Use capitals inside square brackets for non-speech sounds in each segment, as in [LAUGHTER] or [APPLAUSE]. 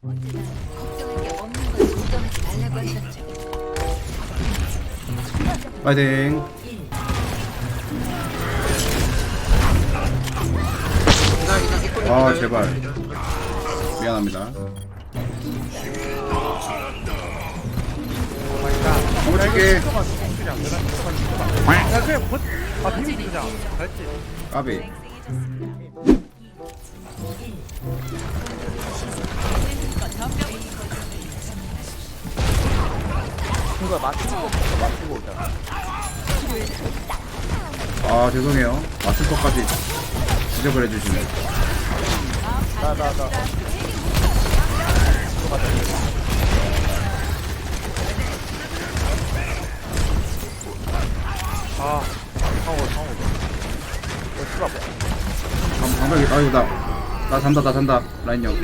걱정할 게 없는 걸 걱정하지 말라고 하셨죠. 파이팅. 아 제발. 미안합니다. 버... 아 까비 그거 맞추고 맞추고 오자. 아 죄송해요 맞출 것까지 지적을 해주시네 나나 나. 아 상호 상호 너 수가 뭐야? 방- 방벽이 아이고 나나 잔다 나 잔다 라인 형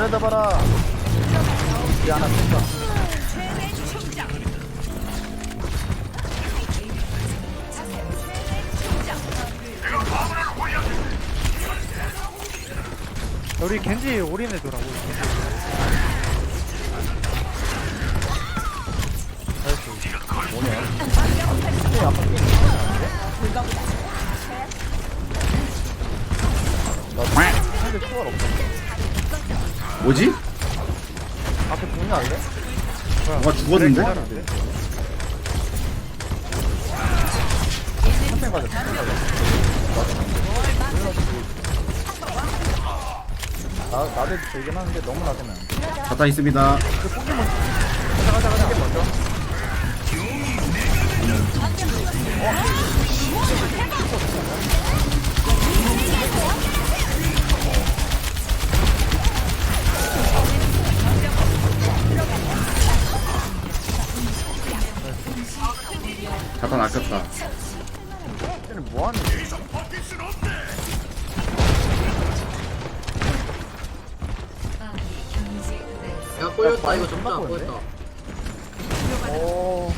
잘해다 봐라. 이 하나 쏜다. 우리 겐지 근데 게임 나 상대 초월 없어. 뭐지? 앞에 공유 할래? 누가 죽었는데? 한편 가자. 한편 가자. 나 나도 되긴 하는데 너무 나대면 안 돼. 자타 있습니다 가자 가자 가자. 이게 먼저. 뭐 거야? 야 꼬였다 이거 점수 안 꼬였다 오.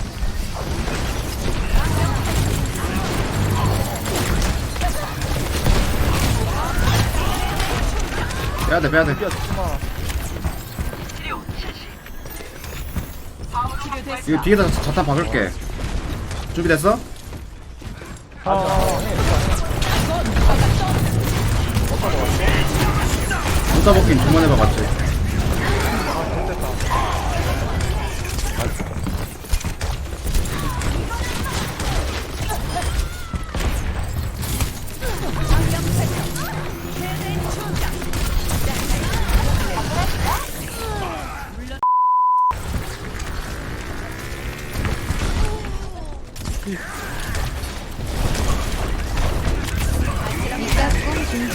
빼야돼 빼야돼. 이거 뒤에다 자탄 박을게 준비됐어? 못 따먹긴 두번 해봐 맞지?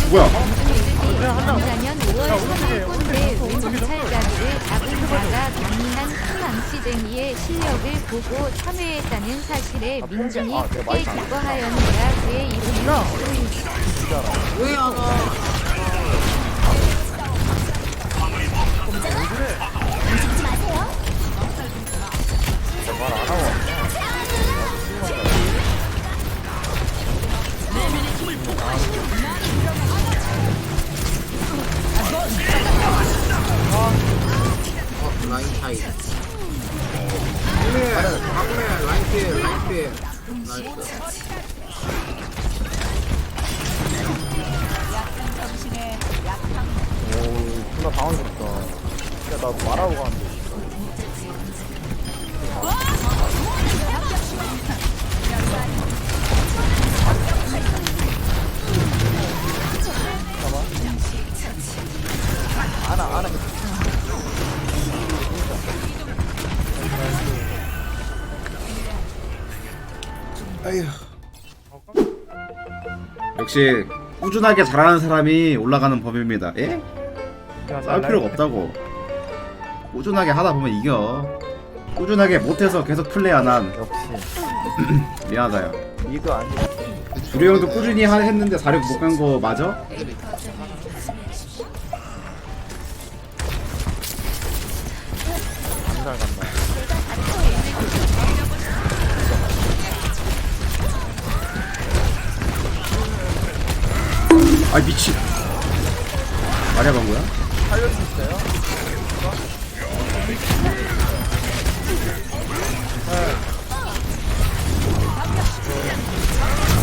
뭐야? 작년 5월 3일 꼰대 아군다가 강인한 큰왕시쟁이의 실력을 보고 참여했다는 사실에 민중이 크게 기뻐하였느라 그의 이름이 왜안 차이 그래 방금 라인 피해 라인 피해 나이스 역시 꾸준하게 잘하는 사람이 올라가는 법입니다. 예? 야, 싸울 나 필요가 없다고. 꾸준하게 하다 보면 이겨. 꾸준하게 못해서 계속 플레이 안 한. 역시. [CLEARS THROAT] 미안하다요. 리그 아니 우리 형도 꾸준히 하- 했는데 사력 못간 거 맞아? 간다 아 미친 말해 본 거야? 살릴 수 있어요?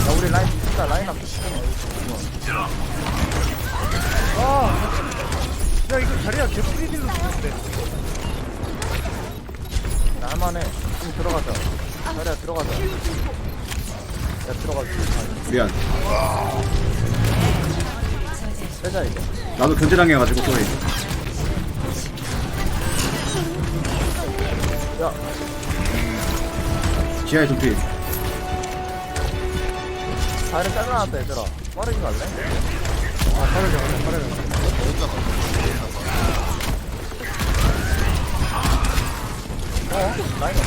야 우리 라인 진짜 라인 앞에 아! 야 이거 자리야 개프리딜로 죽는데 나 할만해 좀 들어가자 자리야 들어가자 야 들어가자 미안 빼자 이거 나도 견제당해가지고 소리. 야. 지하에 좀비 자리 잘라놨다 얘들아. 빠르게 갈래? 아 빠르게 가자 빠르게 가자 어? 라인 없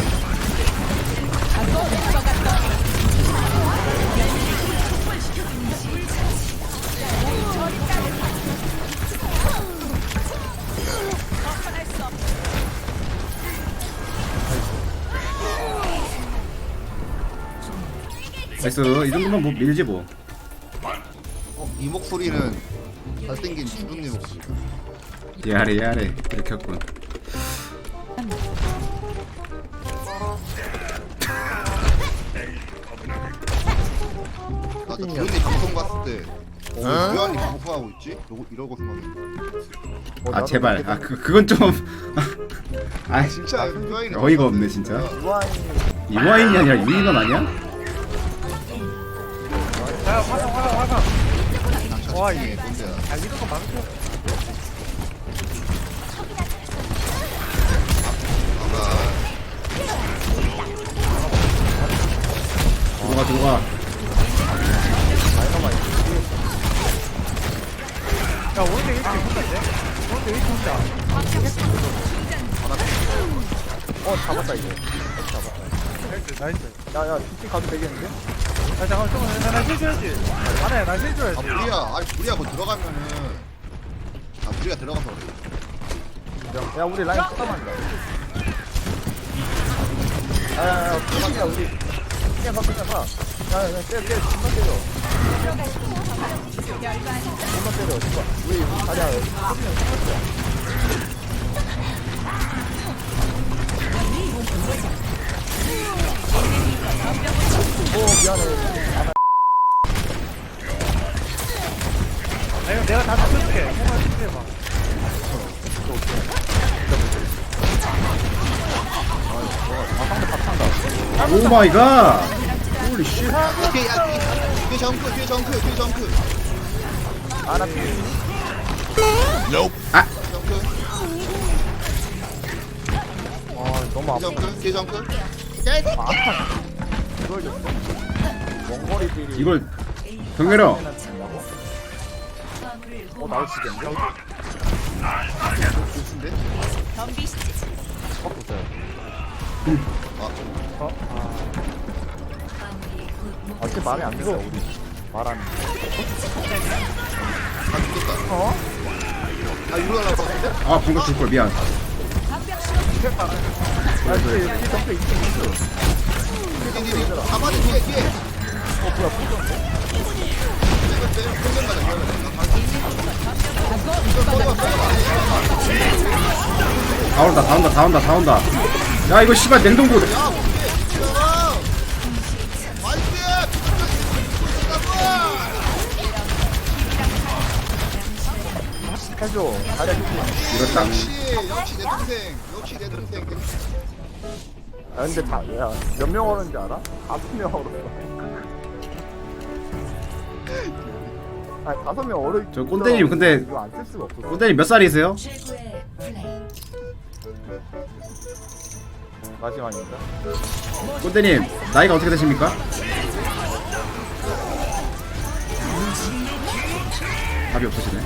나이스 이 정도면 뭐 밀지 뭐 어, 이 목소리는 잘생긴 주둥님 목소리. 야래 야래 이렇게 했군 나 주둥님 방송 봤을 때, 어, 유한이 방송하고 있지? 이러고, 이러고. 어, 아 나도 제발 그렇게 아 그, 그건 좀 [LAUGHS] 아, 진짜 유한이 어이가 없네, 진짜. 유아인이 아니라 유인원 아니야? 야 화강 화강 화강 와 이게 뭔데야? 아 이런 거 망쳐 들어가 들어가 야 오른쪽 1층 혼자인데? 오른쪽 1층 혼자 어 잡았다 어, 잡았다 나이스. 나이스 야야 뒤쪽 가도 되겠는데? 야 잠깐만 잠깐만 나- 나 실줘야지. 안해 나 아, 실줘야지. 불이야. 아니, 불이야, 뭐 들어가면은. 아, 불이가 들어가서 그래. 야, 야 우리 라인 깜깜한다 야야야 그냥 우리. 그냥 가 그냥 가 야야 때려 때려 금방 때려. 금방 때려. 우리 오 미안해 아 이거 내가 다 잡혀줄게. 홍만 실패해봐 오 마이 갓! 홀리 쉣 뒤에, 야, 뒤에, 뒤에 정크, 뒤에 정크, 뒤에 정크. 아나 아. 정크, 아 너무 뒤에 아파 정크, 뒤에 정크. 이걸 줬어 원거리들이 이걸 경렬형 어 나올 수 있겠는데? 좋은데? 어 아, 아 진짜 말이 안 들어 우리 말하는 아, 죽겠다. 어? 아, 이거 했는데? 아 방금 줄걸 미안 아 있어 뒤에. 어 뭐야. 다 온다 다 온다 다 온다 다 온다 야 이거 씨발 냉동고! 해줘 역시, 역시 내 동생. 역시 내 동생. 아 근데 다 야 몇 명 얼었는지 알아? 다섯 명 얼었어 아 다섯 명 얼어 저 꼰대님, 근데- 이거 안 쓸 수가 없어 꼬대님 몇 살이세요? 마지막입니다 꼰대님 나이가 어떻게 되십니까? 답이 없으시네